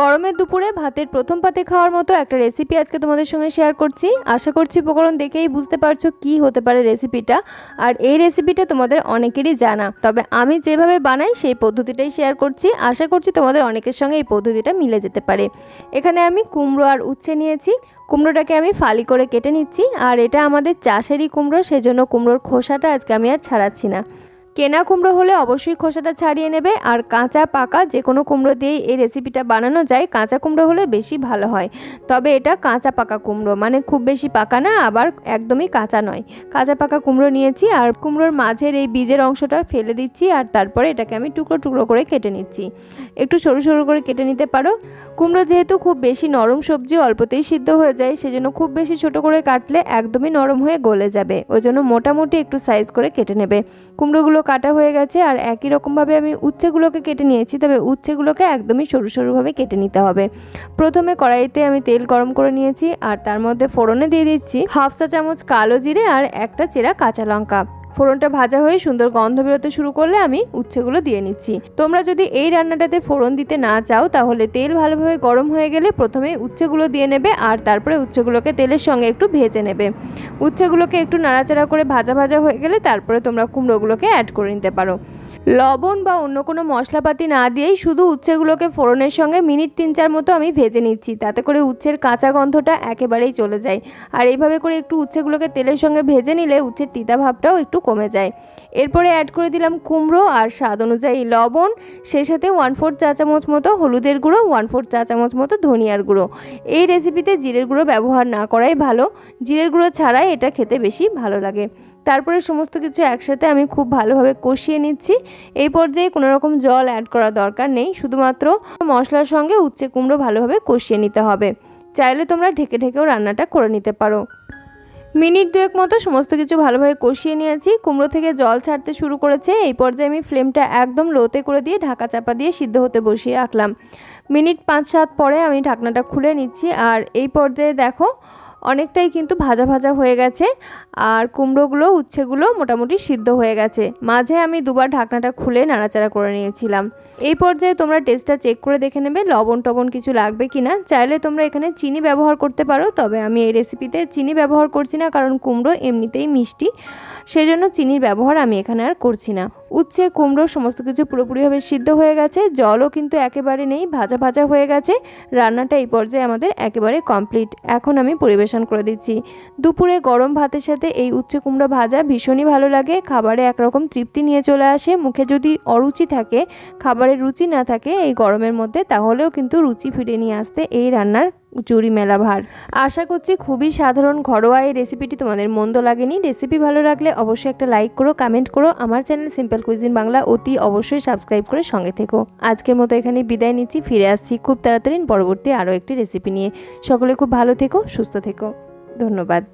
গরমের দুপুরে ভাতের প্রথম পাতে খাওয়ার মতো একটা রেসিপি আজকে তোমাদের সঙ্গে শেয়ার করছি। আশা করছি উপকরণ দেখেই বুঝতে পারছ কি হতে পারে রেসিপিটা আর এই রেসিপিটা তোমাদের অনেকেরই জানা। তবে আমি যেভাবে বানাই সেই পদ্ধতিটাই শেয়ার করছি। আশা করছি তোমাদের অনেকের সঙ্গে এই পদ্ধতিটা মিলে যেতে পারে। এখানে আমি কুমড়ো আর উচ্ছে নিয়েছি। কুমড়োটাকে আমি ফালি করে কেটে নিচ্ছি। আর এটা আমাদের চাষেরই কুমড়ো, সেজন্য কুমড়োর খোসাটা আজকে আমি আর ছাড়াচ্ছি না। কেনা কুমড়ো হলে অবশ্যই খোসাটা ছাড়িয়ে নেবে আর কাঁচা পাকা যে কোনো কুমড়ো দিয়েই এই রেসিপিটা বানানো যায়, কাঁচা কুমড়ো হলে বেশি ভালো হয়। তবে এটা কাঁচা পাকা কুমড়ো মানে খুব বেশি পাকা না, আবার একদমই কাঁচা নয়। কাঁচা পাকা কুমড়ো নিয়েছি আর কুমড়োর মাঝের এই বীজের অংশটা ফেলে দিচ্ছি আর তারপরে এটাকে আমি টুকরো টুকরো করে কেটে নিচ্ছি। একটু সরু সরু করে কেটে নিতে পারো। কুমড়ো যেহেতু খুব বেশি নরম সবজি অল্পতেই সিদ্ধ হয়ে যায়, সেজন্য খুব বেশি ছোট করে কাটলে একদমই নরম হয়ে গলে যাবে। ওই জন্য মোটামুটি একটু সাইজ করে কেটে নেবে। কুমড়োগুলো কাটা হয়ে গেছে আর একই রকমভাবে আমি উচ্ছেগুলোকে কেটে নিয়েছি, তবে উচ্ছেগুলোকে একদমই সরু সরুভাবে কেটে নিতে হবে। প্রথমে কড়াইতে আমি তেল গরম করে নিয়েছি আর তার মধ্যে ফোড়নে দিয়ে দিচ্ছি হাফ চা চামচ কালো জিরে আর একটা চেরা কাঁচা লঙ্কা। ফোড়নটা ভাজা হয়ে সুন্দর গন্ধ বেরোতে শুরু করলে আমি উচ্ছেগুলো দিয়ে নিচ্ছি। তোমরা যদি এই রান্নাটাতে ফোড়ন দিতে না চাও, তাহলে তেল ভালোভাবে গরম হয়ে গেলে প্রথমে উচ্ছেগুলো দিয়ে নেবে আর তারপরে উচ্ছেগুলোকে তেলের সঙ্গে একটু ভেজে নেবে। উচ্ছেগুলোকে একটু নাড়াচাড়া করে ভাজা ভাজা হয়ে গেলে তারপরে তোমরা কুমড়োগুলোকে অ্যাড করে নিতে পারো। লবণ বা অন্য কোনো মশলাপাতি না দিয়েই শুধু উচ্ছেগুলোকে ফোড়নের সঙ্গে মিনিট তিন চার মতো আমি ভেজে নিচ্ছি। তাতে করে উচ্ছের কাঁচা গন্ধটা একেবারেই চলে যায়। আর এইভাবে করে একটু উচ্ছেগুলোকে তেলের সঙ্গে ভেজে নিলে উচ্ছের তিতা ভাবটাও একটু কমে যায়। এরপরে অ্যাড করে দিলাম কুমড়ো আর স্বাদ অনুযায়ী লবণ, সেই সাথে ওয়ান ফোর্থ চা চামচ মতো হলুদের গুঁড়ো ওয়ান ফোর্থ চা চামচ মতো ধনিয়ার গুঁড়ো। এই রেসিপিতে জিরের গুঁড়ো ব্যবহার না করাই ভালো। জিরের গুঁড়ো ছাড়াই এটা খেতে বেশি ভালো লাগে। তারপরে সমস্ত কিছু একসাথে আমি খুব ভালোভাবে কষিয়ে নিচ্ছি। এই পর্যায়ে কোনো রকম জল অ্যাড করা দরকার নেই, শুধুমাত্র মশলার সঙ্গে উচ্ছে কুমড়ো ভালোভাবে কষিয়ে নিতে হবে। চাইলে তোমরা ঢেকে ঢেকেও রান্নাটা করে নিতে পারো। মিনিট দুয়েক মতো সমস্ত কিছু ভালোভাবে কষিয়ে নিয়েছি। কুমড়ো থেকে জল ছাড়তে শুরু করেছে। এই পর্যায়ে আমি ফ্লেমটা একদম লোতে করে দিয়ে ঢাকা চাপা দিয়ে সিদ্ধ হতে বসিয়ে রাখলাম। মিনিট পাঁচ সাত পরে আমি ঢাকনাটা খুলে নিচ্ছি। আর এই পর্যায়ে দেখো অনেকটাই কিন্তু ভাজা ভাজা হয়ে গেছে আর কুমড়োগুলো, উচ্ছেগুলো মোটামুটি সিদ্ধ হয়ে গেছে। মাঝে আমি দুবার ঢাকনাটা খুলে নাড়াচাড়া করে নিয়েছিলাম। এই পর্যায়ে তোমরা টেস্টটা চেক করে দেখে নেবে লবণ টবণ কিছু লাগবে কি না চাইলে তোমরা এখানে চিনি ব্যবহার করতে পারো, তবে আমি এই রেসিপিতে চিনি ব্যবহার করছি না কারণ কুমড়ো এমনিতেই মিষ্টি। সেই জন্য চিনির ব্যবহার আমি এখানে আর করছি না। উচ্ছে, কুমড়ো সমস্ত কিছু পুরোপুরিভাবে সিদ্ধ হয়ে গেছে। জলও কিন্তু একেবারে নেই, ভাজা ভাজা হয়ে গেছে। রান্নাটা এই পর্যায়ে আমাদের একেবারে কমপ্লিট এখন আমি পরিবেশন করে দিচ্ছি। দুপুরে গরম ভাতের সাথে এই উচ্ছে, কুমড়ো ভাজা ভীষণই ভালো লাগে। খাবারে একরকম তৃপ্তি নিয়ে চলে আসে। মুখে যদি অরুচি থাকে খাবারের রুচি না থাকে এই গরমের মধ্যে, তাহলেও কিন্তু রুচি ফিরে নিয়ে আসতে এই রান্নার জুড়ি মেলা ভার। আশা করছি খুবই সাধারণ ঘরোয়া এই রেসিপিটি তোমাদের মন্দ লাগেনি। রেসিপি ভালো লাগলে অবশ্যই একটা লাইক করো কমেন্ট করো। আমার চ্যানেল সিম্পল কুইজিন বাংলা অতি অবশ্যই সাবস্ক্রাইব করে সঙ্গে থেকো। আজকের মতো এখানে বিদায় নিচ্ছি, ফিরে আসছি খুব তাড়াতাড়ি পরবর্তী আরও একটি রেসিপি নিয়ে। সকলে খুব ভালো থেকো, সুস্থ থেকো। ধন্যবাদ।